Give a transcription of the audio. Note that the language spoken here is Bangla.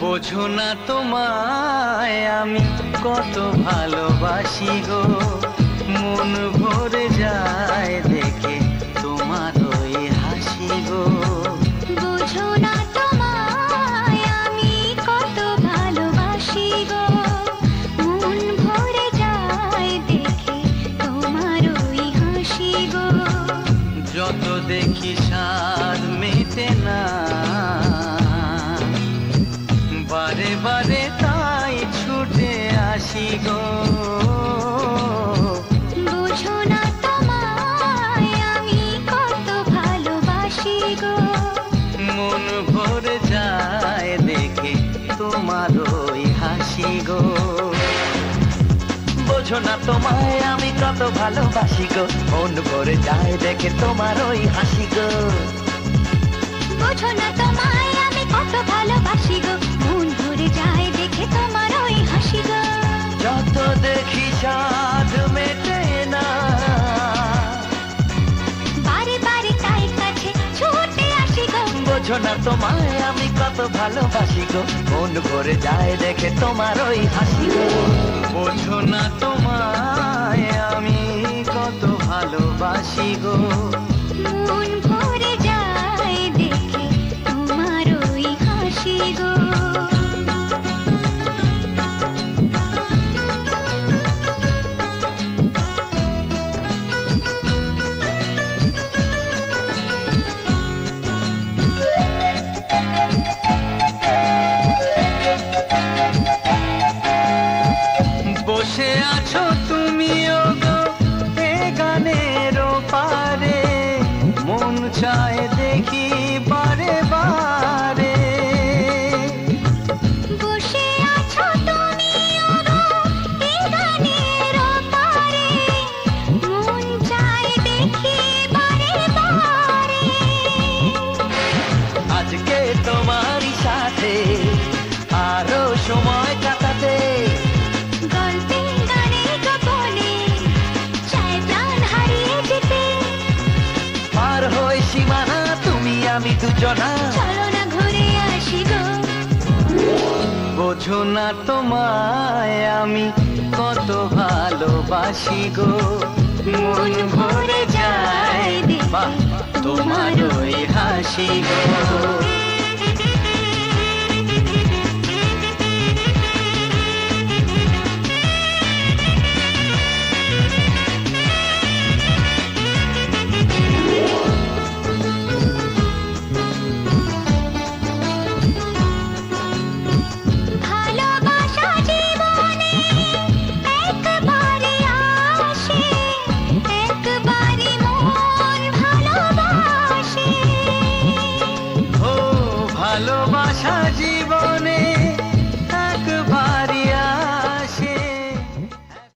বোঝো না তোমায় আমি কত ভালোবাসি গো। মন ভরে যায় দেখে তোমার ওই হাসি গো। বুঝো না তোমায় আমি কত ভালোবাসি গো। মন ভরে যায় দেখে তোমার ওই হাসি গো। যত দেখি স্বাদ মেটে না গো। বুঝো না তোমায় আমি কত ভালোবাসি গো। মন ভরে যায় দেখে তোমার ওই হাসি গো। বোঝো না তোমায় আমি কত ভালোবাসি গো। মন ভরে যায় দেখে তোমার ওই হাসি গো। বুঝো না তোমায় বোঝো না তোমায় আমি কত ভালোবাসি গো। মন ভরে যায় দেখে তোমার ওই হাসি গো। বোঝো না তোমায় আমি কত ভালোবাসি গো। মন ভরে যায় দেখে তোমার ওই হাসি গো। আছো তুমিও গো এ গানের পারে মন চায় দেখি বারে বারে। সীমানা তুমি আমি দুজনা। চলো না ঘুরে আসি গো বোঝো না তোমায় আমি কত ভালোবাসি গো। মন ভরে যায় তোমার ওই হাসি গো। আশা জীবনে